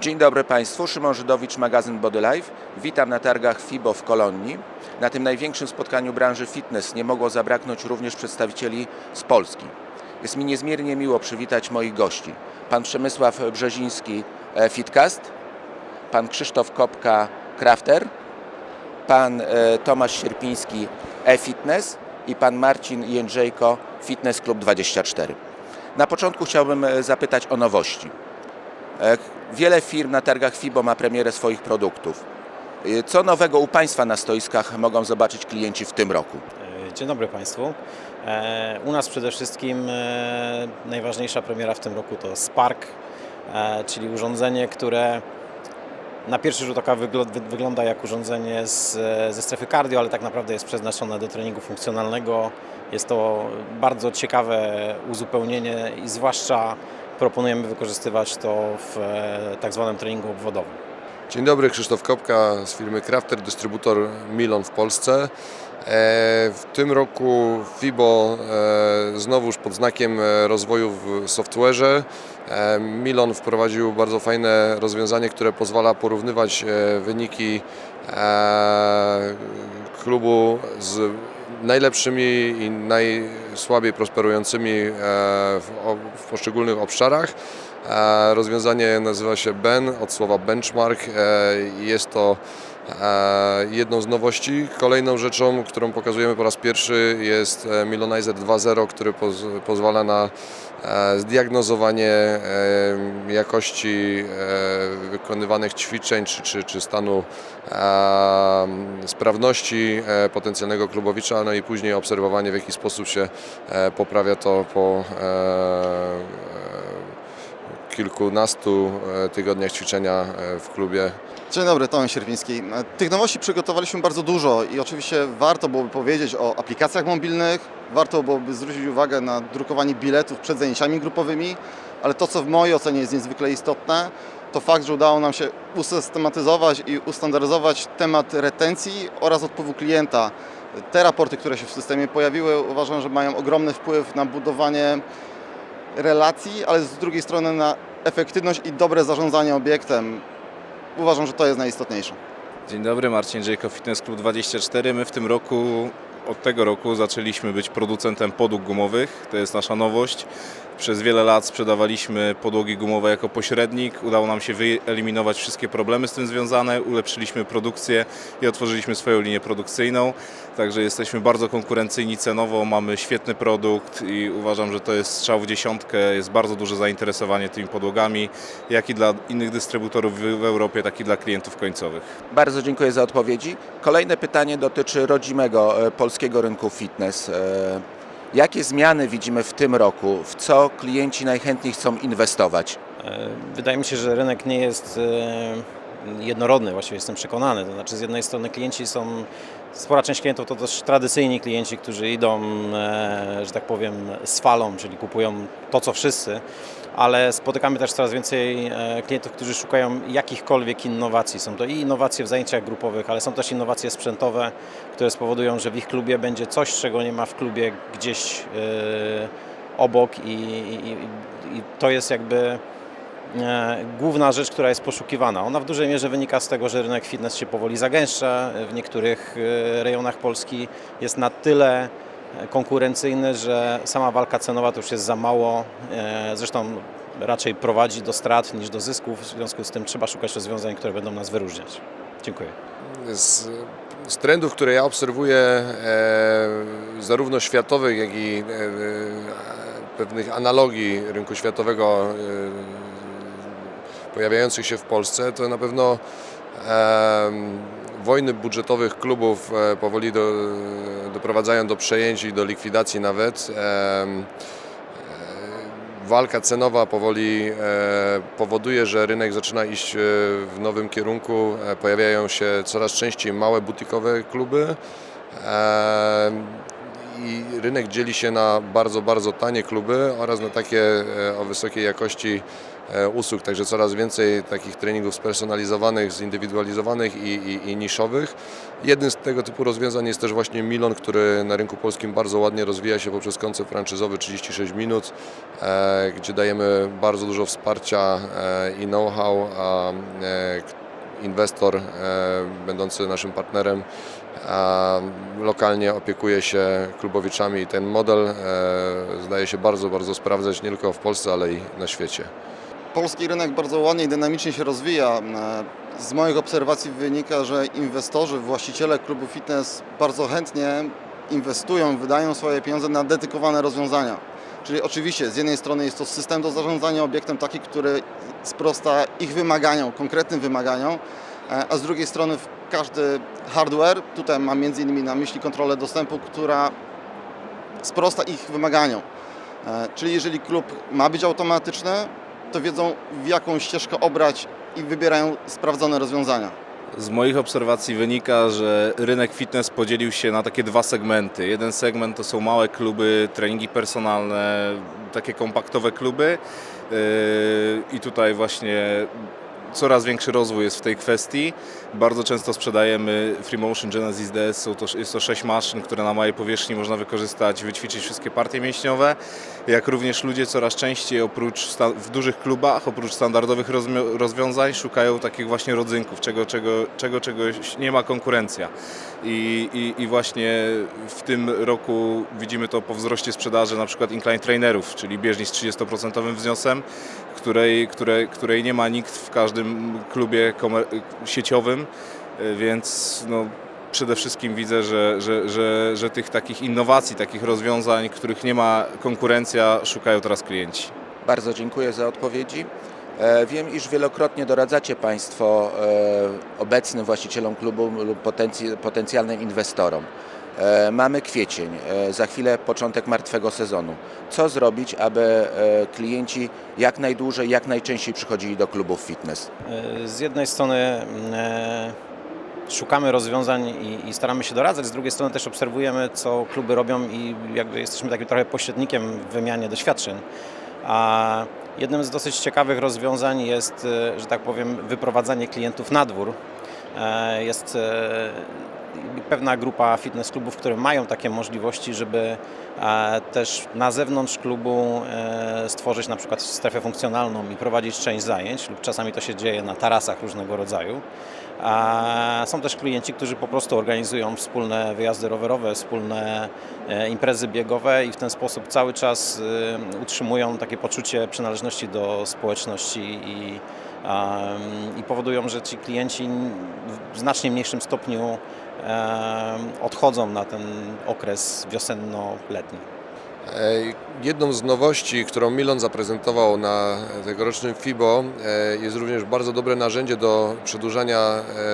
Dzień dobry Państwu, Szymon Żydowicz, magazyn Body Life. Witam na targach FIBO w Kolonii. Na tym największym spotkaniu branży fitness nie mogło zabraknąć również przedstawicieli z Polski. Jest mi niezmiernie miło przywitać moich gości. Pan Przemysław Brzeziński, e, Fitcast, pan Krzysztof Kopka, Crafter, pan e, Tomasz Sierpiński, e-Fitness i pan Marcin Jędrzejko, Fitness Club 24. Na początku chciałbym e, zapytać o nowości. Wiele firm na targach FIBO ma premierę swoich produktów. E, Co nowego u Państwa na stoiskach mogą zobaczyć klienci w tym roku? E, Dzień dobry Państwu. E, U nas przede wszystkim e, najważniejsza premiera w tym roku to Spark, e, czyli urządzenie, które na pierwszy rzut oka wygl- wy- wygląda jak urządzenie z, ze strefy cardio, ale tak naprawdę jest przeznaczone do treningu funkcjonalnego. Jest to bardzo ciekawe uzupełnienie i zwłaszcza proponujemy wykorzystywać to w e, tak zwanym treningu obwodowym. Dzień dobry, Krzysztof Kopka z firmy Crafter, dystrybutor Milon w Polsce. E, W tym roku FIBO e, znowuż pod znakiem rozwoju w software'ze. Milon wprowadził bardzo fajne rozwiązanie, które pozwala porównywać wyniki klubu z najlepszymi i najsłabiej prosperującymi e, w, poszczególnych obszarach. E, Rozwiązanie nazywa się BEN od słowa benchmark. E, Jest to jedną z nowości. Kolejną rzeczą, którą pokazujemy po raz pierwszy jest Milonizer 2.0, który poz- pozwala na zdiagnozowanie e, jakości e, wykonywanych ćwiczeń czy, czy, czy stanu e, sprawności e, potencjalnego klubowicza, no i później obserwowanie w jaki sposób się e, poprawia to po e, e, kilkunastu e, tygodniach ćwiczenia e, w klubie. Dzień dobry, Tomek Sierpiński. Tych nowości przygotowaliśmy bardzo dużo i oczywiście warto byłoby powiedzieć o aplikacjach mobilnych, warto byłoby zwrócić uwagę na drukowanie biletów przed zajęciami grupowymi, ale to, co w mojej ocenie jest niezwykle istotne, to fakt, że udało nam się usystematyzować i ustandaryzować temat retencji oraz odpływu klienta. Te raporty, które się w systemie pojawiły, uważam, że mają ogromny wpływ na budowanie relacji, ale z drugiej strony na efektywność i dobre zarządzanie obiektem. Uważam, że to jest najistotniejsze. Dzień dobry, Marcin Jejko, Fitness Club 24. My w tym roku, od tego roku zaczęliśmy być producentem podłóg gumowych. To jest nasza nowość. Przez wiele lat sprzedawaliśmy podłogi gumowe jako pośrednik. Udało nam się wyeliminować wszystkie problemy z tym związane. Ulepszyliśmy produkcję i otworzyliśmy swoją linię produkcyjną. Także jesteśmy bardzo konkurencyjni cenowo, mamy świetny produkt i uważam, że to jest strzał w dziesiątkę. Jest bardzo duże zainteresowanie tymi podłogami, jak i dla innych dystrybutorów w Europie, tak i dla klientów końcowych. Bardzo dziękuję za odpowiedzi. Kolejne pytanie dotyczy rodzimego e, polskiego rynku fitness. Jakie zmiany widzimy w tym roku? W co klienci najchętniej chcą inwestować? E, Wydaje mi się, że rynek nie jest e, jednorodny, właściwie jestem przekonany. To znaczy, z jednej strony klienci są, spora część klientów to też tradycyjni klienci, którzy idą, e, że tak powiem, z falą, czyli kupują to, co wszyscy, ale spotykamy też coraz więcej e, klientów, którzy szukają jakichkolwiek innowacji. Są to i innowacje w zajęciach grupowych, ale są też innowacje sprzętowe, które spowodują, że w ich klubie będzie coś, czego nie ma w klubie gdzieś e, obok i, i, i- to jest jakby główna rzecz, która jest poszukiwana. Ona w dużej mierze wynika z tego, że rynek fitness się powoli zagęszcza. W niektórych e, rejonach Polski jest na tyle e, konkurencyjny, że sama walka cenowa to już jest za mało. E, Zresztą raczej prowadzi do strat niż do zysków. W związku z tym trzeba szukać rozwiązań, które będą nas wyróżniać. Dziękuję. Z, z trendów, które ja obserwuję, e, zarówno światowych, jak i e, e, pewnych analogii rynku światowego e, pojawiających się w Polsce, to na pewno e, wojny budżetowych klubów e, powoli do, doprowadzają do przejęć i do likwidacji nawet. E, walka cenowa powoli e, powoduje, że rynek zaczyna iść e, w nowym kierunku. E, Pojawiają się coraz częściej małe butikowe kluby. I rynek dzieli się na bardzo, bardzo tanie kluby oraz na takie o wysokiej jakości usług, także coraz więcej takich treningów spersonalizowanych, zindywidualizowanych i, i, i niszowych. Jednym z tego typu rozwiązań jest też właśnie Milon, który na rynku polskim bardzo ładnie rozwija się poprzez koncept franczyzowy 36 minut, e, gdzie dajemy bardzo dużo wsparcia e, i know-how, a e, inwestor e, będący naszym partnerem lokalnie opiekuje się klubowiczami i ten model e, zdaje się bardzo, bardzo sprawdzać nie tylko w Polsce, ale i na świecie. Polski rynek bardzo ładnie i dynamicznie się rozwija. E, Z moich obserwacji wynika, że inwestorzy, właściciele klubu fitness bardzo chętnie inwestują, wydają swoje pieniądze na dedykowane rozwiązania. Czyli oczywiście z jednej strony jest to system do zarządzania obiektem taki, który sprosta ich wymaganiom, konkretnym wymaganiom, e, a z drugiej strony każdy hardware, tutaj mam między innymi na myśli kontrolę dostępu, która sprosta ich wymaganiom. E, Czyli jeżeli klub ma być automatyczny, to wiedzą w jaką ścieżkę obrać i wybierają sprawdzone rozwiązania. Z moich obserwacji wynika, że rynek fitness podzielił się na takie dwa segmenty. Jeden segment to są małe kluby, treningi personalne, takie kompaktowe kluby yy, i tutaj właśnie coraz większy rozwój jest w tej kwestii. Bardzo często sprzedajemy Freemotion Genesis DS, są to, jest to 6 maszyn, które na małej powierzchni można wykorzystać, wyćwiczyć wszystkie partie mięśniowe. Jak również ludzie coraz częściej oprócz w dużych klubach, oprócz standardowych rozwiązań szukają takich właśnie rodzynków, czego, czego, czego czegoś nie ma konkurencja. I, i, I właśnie w tym roku widzimy to po wzroście sprzedaży na przykład incline trainerów, czyli bieżni z 30% wzniosem, której, której, której nie ma nikt w każdym klubie sieciowym, y, więc no, przede wszystkim widzę, że, że, że, że tych takich innowacji, takich rozwiązań, których nie ma konkurencja, szukają teraz klienci. Bardzo dziękuję za odpowiedzi. E, Wiem, iż wielokrotnie doradzacie Państwo e, obecnym właścicielom klubu lub potencj- potencjalnym inwestorom. E, Mamy kwiecień, e, za chwilę początek martwego sezonu. Co zrobić, aby e, klienci jak najdłużej, jak najczęściej przychodzili do klubów fitness? Z jednej strony szukamy rozwiązań i, staramy się doradzać, z drugiej strony też obserwujemy, co kluby robią i jakby jesteśmy takim trochę pośrednikiem w wymianie doświadczeń. A jednym z dosyć ciekawych rozwiązań jest, że tak powiem, wyprowadzanie klientów na dwór. Jest pewna grupa fitness klubów, które mają takie możliwości, żeby e, też na zewnątrz klubu e, stworzyć na przykład strefę funkcjonalną i prowadzić część zajęć lub czasami to się dzieje na tarasach różnego rodzaju. Są też klienci, którzy po prostu organizują wspólne wyjazdy rowerowe, wspólne e, imprezy biegowe i w ten sposób cały czas utrzymują takie poczucie przynależności do społeczności i, i powodują, że ci klienci w znacznie mniejszym stopniu odchodzą na ten okres wiosenno-letni. E, Jedną z nowości, którą Milon zaprezentował na tegorocznym FIBO e, jest również bardzo dobre narzędzie do przedłużania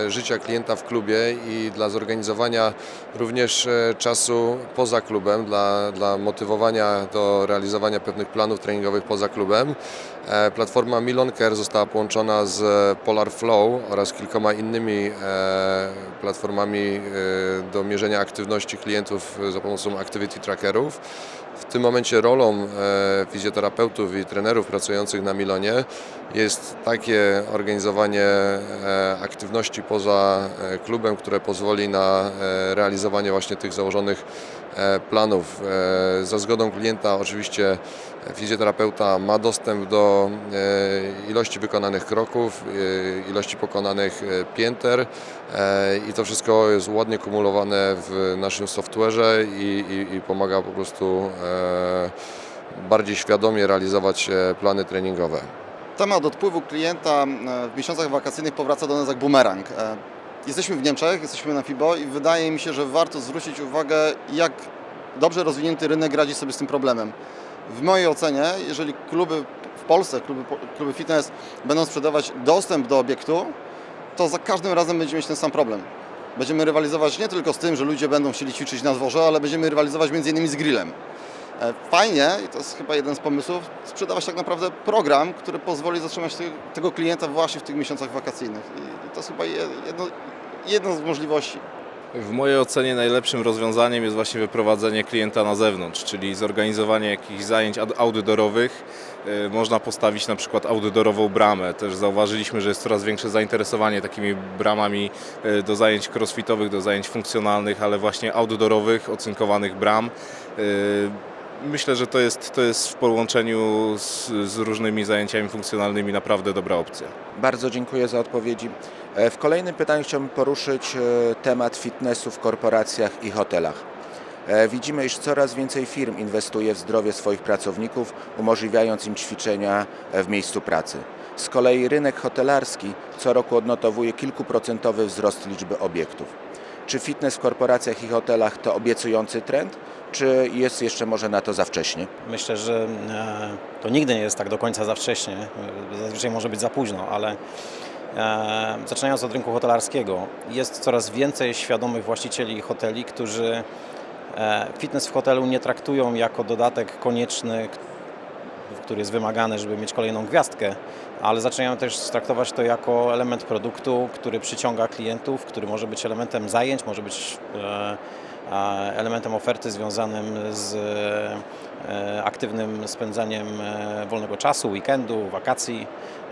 e, życia klienta w klubie i dla zorganizowania również czasu poza klubem, dla, dla motywowania do realizowania pewnych planów treningowych poza klubem. E, Platforma Milon Care została połączona z Polar Flow oraz kilkoma innymi e, platformami e, do mierzenia aktywności klientów za pomocą activity trackerów. W tym momencie rolą fizjoterapeutów i trenerów pracujących na Milonie jest takie organizowanie aktywności poza klubem, które pozwoli na realizowanie właśnie tych założonych planów. E, Za zgodą klienta oczywiście fizjoterapeuta ma dostęp do e, ilości wykonanych kroków, e, ilości pokonanych e, pięter e, i to wszystko jest ładnie kumulowane w naszym software'ze i, i, i pomaga po prostu e, bardziej świadomie realizować e, plany treningowe. Temat odpływu klienta e, w miesiącach wakacyjnych powraca do nas jak bumerang. Jesteśmy w Niemczech, jesteśmy na FIBO i wydaje mi się, że warto zwrócić uwagę, jak dobrze rozwinięty rynek radzi sobie z tym problemem. W mojej ocenie, jeżeli kluby w Polsce, kluby, kluby fitness będą sprzedawać dostęp do obiektu, to za każdym razem będziemy mieć ten sam problem. Będziemy rywalizować nie tylko z tym, że ludzie będą chcieli ćwiczyć na dworze, ale będziemy rywalizować między innymi z grillem. E, Fajnie, i to jest chyba jeden z pomysłów, sprzedawać tak naprawdę program, który pozwoli zatrzymać te, tego klienta właśnie w tych miesiącach wakacyjnych. I, to jest chyba je- jedno, jedna z możliwości. W mojej ocenie najlepszym rozwiązaniem jest właśnie wyprowadzenie klienta na zewnątrz, czyli zorganizowanie jakichś zajęć outdoorowych. Y, Można postawić na przykład outdoorową bramę. Też zauważyliśmy, że jest coraz większe zainteresowanie takimi bramami y, do zajęć crossfitowych, do zajęć funkcjonalnych, ale właśnie outdoorowych, ocynkowanych bram. Myślę, że to jest, to jest w połączeniu z, z różnymi zajęciami funkcjonalnymi naprawdę dobra opcja. Bardzo dziękuję za odpowiedzi. E, W kolejnym pytaniu chciałbym poruszyć e, temat fitnessu w korporacjach i hotelach. E, Widzimy, iż coraz więcej firm inwestuje w zdrowie swoich pracowników, umożliwiając im ćwiczenia w miejscu pracy. Z kolei rynek hotelarski co roku odnotowuje kilkuprocentowy wzrost liczby obiektów. Czy fitness w korporacjach i hotelach to obiecujący trend, czy jest jeszcze może na to za wcześnie? Myślę, że e, to nigdy nie jest tak do końca za wcześnie. Zazwyczaj może być za późno, ale e, zaczynając od rynku hotelarskiego, jest coraz więcej świadomych właścicieli hoteli, którzy e, fitness w hotelu nie traktują jako dodatek konieczny, który jest wymagany, żeby mieć kolejną gwiazdkę, ale zaczynają też traktować to jako element produktu, który przyciąga klientów, który może być elementem zajęć, może być e, a elementem oferty związanym z e, aktywnym spędzaniem e, wolnego czasu, weekendu, wakacji.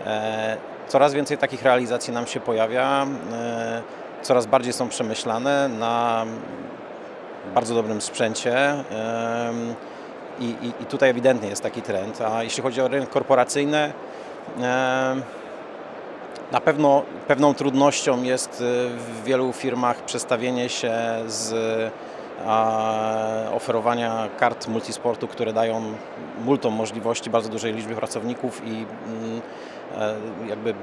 E, Coraz więcej takich realizacji nam się pojawia, e, coraz bardziej są przemyślane na bardzo dobrym sprzęcie. I, i, I tutaj ewidentnie jest taki trend. A jeśli chodzi o rynek korporacyjny, na pewno pewną trudnością jest y, w wielu firmach przestawienie się z oferowania kart multisportu, które dają multum możliwości bardzo dużej liczby pracowników i mm, e, jakby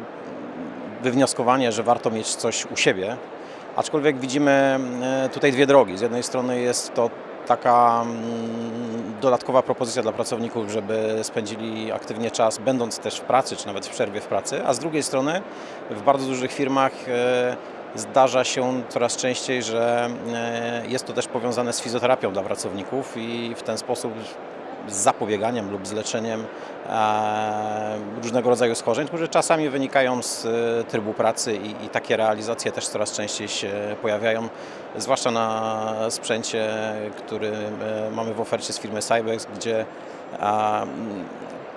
wywnioskowanie, że warto mieć coś u siebie. Aczkolwiek widzimy e, tutaj dwie drogi. Z jednej strony jest to taka mm, dodatkowa propozycja dla pracowników, żeby spędzili aktywnie czas, będąc też w pracy, czy nawet w przerwie w pracy, a z drugiej strony w bardzo dużych firmach e, zdarza się coraz częściej, że e, jest to też powiązane z fizjoterapią dla pracowników i w ten sposób z zapobieganiem lub z leczeniem e, różnego rodzaju schorzeń, które czasami wynikają z e, trybu pracy i, i takie realizacje też coraz częściej się pojawiają, zwłaszcza na sprzęcie, który e, mamy w ofercie z firmy Cybex, gdzie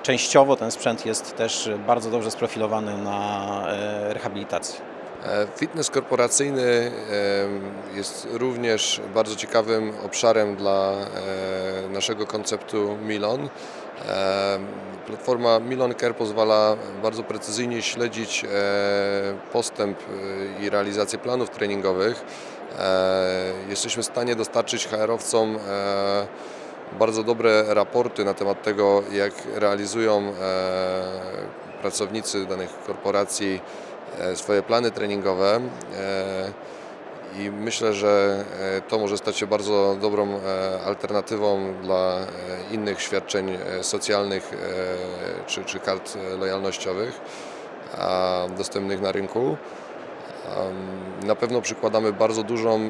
częściowo ten sprzęt jest też bardzo dobrze sprofilowany na rehabilitację. E, Fitness korporacyjny em, jest również bardzo ciekawym obszarem dla e, naszego konceptu Milon. Platforma Milon Care pozwala bardzo precyzyjnie śledzić e, postęp e, i realizację planów treningowych. E, Jesteśmy w stanie dostarczyć HR-owcom e, bardzo dobre raporty na temat tego, jak realizują e, pracownicy danych korporacji e, swoje plany treningowe. e, I myślę, że e, to może stać się bardzo dobrą e, alternatywą dla e, innych świadczeń e, socjalnych e, czy, czy kart e, lojalnościowych dostępnych na rynku. Na pewno przykładamy bardzo dużą e, e,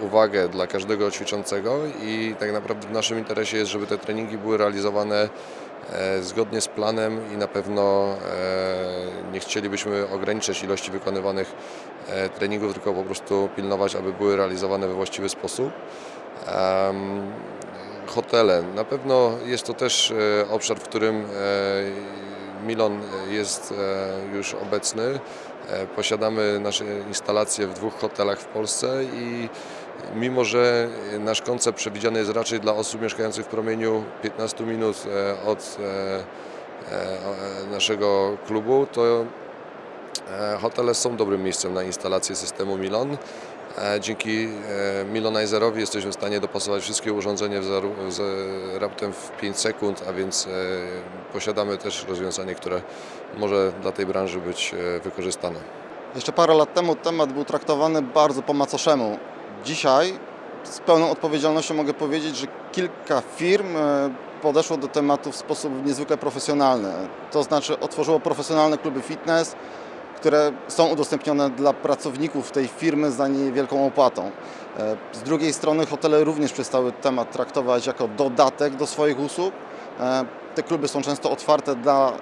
uwagę dla każdego ćwiczącego i tak naprawdę w naszym interesie jest, żeby te treningi były realizowane e, zgodnie z planem i na pewno e, nie chcielibyśmy ograniczać ilości wykonywanych e, treningów, tylko po prostu pilnować, aby były realizowane we właściwy sposób. Hotele. Na pewno jest to też e, obszar, w którym e, Milon jest e, już obecny. E, Posiadamy nasze instalacje w dwóch hotelach w Polsce i mimo, że nasz koncept przewidziany jest raczej dla osób mieszkających w promieniu 15 minut e, od e, e, naszego klubu, to hotele są dobrym miejscem na instalację systemu Milon. Dzięki Milonizerowi jesteśmy w stanie dopasować wszystkie urządzenia z, raptem w 5 sekund, a więc posiadamy też rozwiązanie, które może dla tej branży być wykorzystane. Jeszcze parę lat temu temat był traktowany bardzo po macoszemu. Dzisiaj z pełną odpowiedzialnością mogę powiedzieć, że kilka firm e, podeszło do tematu w sposób niezwykle profesjonalny. To znaczy otworzyło profesjonalne kluby fitness, które są udostępnione dla pracowników tej firmy za niewielką opłatą. E, Z drugiej strony hotele również przestały temat traktować jako dodatek do swoich usług. E, Te kluby są często otwarte dla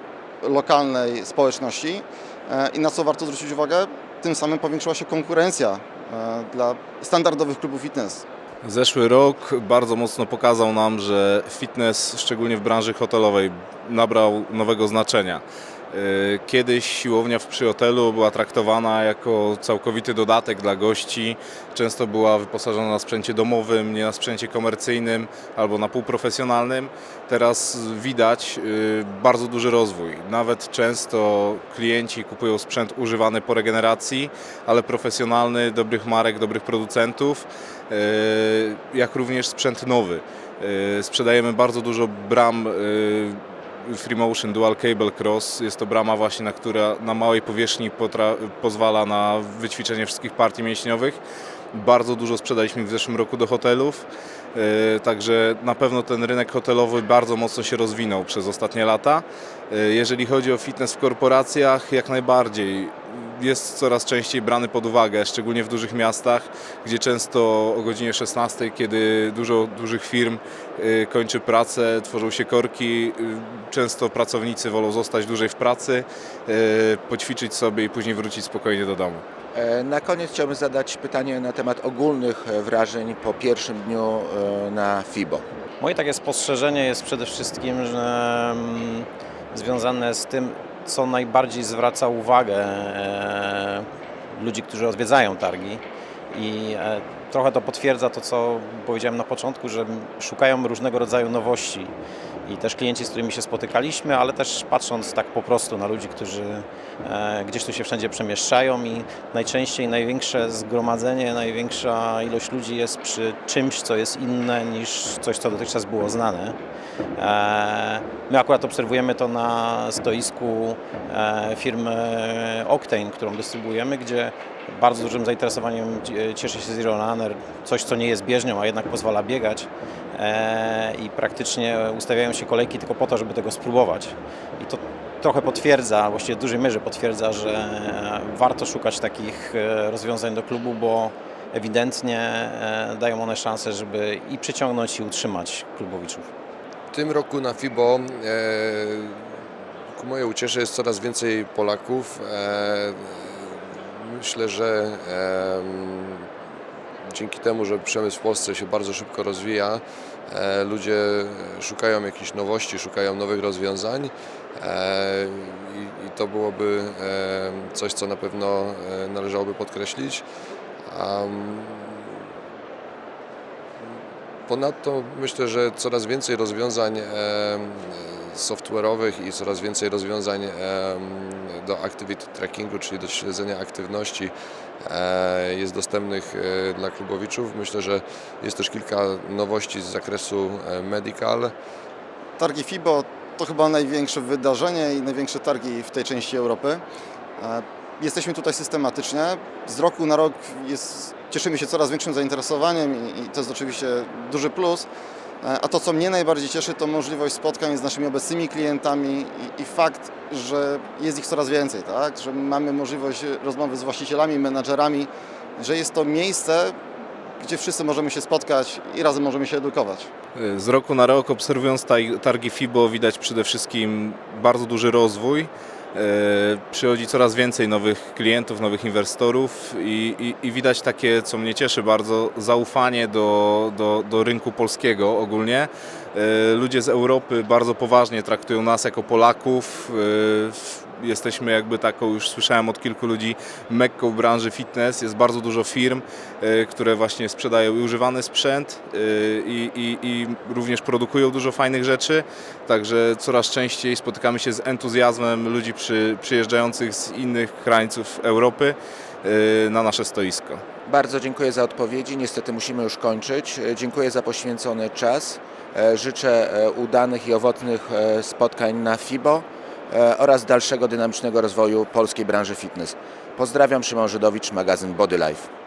lokalnej społeczności. I na co warto zwrócić uwagę? tym samym powiększyła się konkurencja dla standardowych klubów fitness. Zeszły rok bardzo mocno pokazał nam, że fitness, szczególnie w branży hotelowej, nabrał nowego znaczenia. Yy, Kiedyś siłownia w przy hotelu była traktowana jako całkowity dodatek dla gości. Często była wyposażona na sprzęcie domowym, nie na sprzęcie komercyjnym albo na półprofesjonalnym. Teraz widać yy, bardzo duży rozwój. Nawet często klienci kupują sprzęt używany po regeneracji, ale profesjonalny, dobrych marek, dobrych producentów, yy, jak również sprzęt nowy. Sprzedajemy bardzo dużo bram Freemotion Dual Cable Cross. Jest to brama właśnie, na która na małej powierzchni pozwala na wyćwiczenie wszystkich partii mięśniowych. Bardzo dużo sprzedaliśmy w zeszłym roku do hotelów. Yy, Także na pewno ten rynek hotelowy bardzo mocno się rozwinął przez ostatnie lata. Yy, Jeżeli chodzi o fitness w korporacjach, jak najbardziej jest coraz częściej brany pod uwagę, szczególnie w dużych miastach, gdzie często o godzinie 16, kiedy dużo dużych firm y, kończy pracę, tworzą się korki, y, często pracownicy wolą zostać dłużej w pracy, y, poćwiczyć sobie i później wrócić spokojnie do domu. E, Na koniec chciałbym zadać pytanie na temat ogólnych e, wrażeń po pierwszym dniu e, na FIBO. Moje takie spostrzeżenie jest przede wszystkim że, mm, związane z tym, co najbardziej zwraca uwagę e, ludzi, którzy odwiedzają targi. I e, trochę to potwierdza to, co powiedziałem na początku, że szukają różnego rodzaju nowości. I też klienci, z którymi się spotykaliśmy, ale też patrząc tak po prostu na ludzi, którzy e, gdzieś tu się wszędzie przemieszczają i najczęściej największe zgromadzenie, największa ilość ludzi jest przy czymś, co jest inne niż coś, co dotychczas było znane. E, My akurat obserwujemy to na stoisku e, firmy Octane, którą dystrybuujemy, gdzie bardzo dużym zainteresowaniem cie- cieszy się Zero Runner, coś co nie jest bieżnią, a jednak pozwala biegać e, i praktycznie ustawiają się kolejki tylko po to, żeby tego spróbować. I to trochę potwierdza, właściwie w dużej mierze potwierdza, że warto szukać takich e, rozwiązań do klubu, bo ewidentnie e, dają one szansę, żeby i przyciągnąć i utrzymać klubowiczów. W tym roku na FIBO e, ku mojej uciesze jest coraz więcej Polaków. E, myślę, że e, dzięki temu, że przemysł w Polsce się bardzo szybko rozwija, e, ludzie szukają jakichś nowości, szukają nowych rozwiązań e, i, to byłoby e, coś, co na pewno należałoby podkreślić. Ponadto myślę, że coraz więcej rozwiązań software'owych i coraz więcej rozwiązań do activity trackingu, czyli do śledzenia aktywności e, jest dostępnych e, dla klubowiczów. Myślę, że jest też kilka nowości z zakresu e, medical. Targi FIBO to chyba największe wydarzenie i największe targi w tej części Europy. Jesteśmy tutaj systematycznie. Z roku na rok jest, cieszymy się coraz większym zainteresowaniem i, i to jest oczywiście duży plus. E, A to, co mnie najbardziej cieszy, to możliwość spotkań z naszymi obecnymi klientami i, i fakt, że jest ich coraz więcej, tak? że mamy możliwość rozmowy z właścicielami, menadżerami, że jest to miejsce, gdzie wszyscy możemy się spotkać i razem możemy się edukować. Z roku na rok obserwując targi FIBO widać przede wszystkim bardzo duży rozwój. E, Przychodzi coraz więcej nowych klientów, nowych inwestorów i, i, i widać takie, co mnie cieszy bardzo, zaufanie do, do, do rynku polskiego ogólnie. E, Ludzie z Europy bardzo poważnie traktują nas jako Polaków. Jesteśmy jakby taką, już słyszałem od kilku ludzi, mekką branży fitness. Jest bardzo dużo firm, e, które właśnie sprzedają i używany sprzęt e, i, i, i również produkują dużo fajnych rzeczy. Także coraz częściej spotykamy się z entuzjazmem ludzi przy, przyjeżdżających z innych krańców Europy e, na nasze stoisko. Bardzo dziękuję za odpowiedzi. Niestety musimy już kończyć. Dziękuję za poświęcony czas. Życzę udanych i owocnych spotkań na FIBO oraz dalszego dynamicznego rozwoju polskiej branży fitness. Pozdrawiam, Szymon Żydowicz, magazyn Body Life.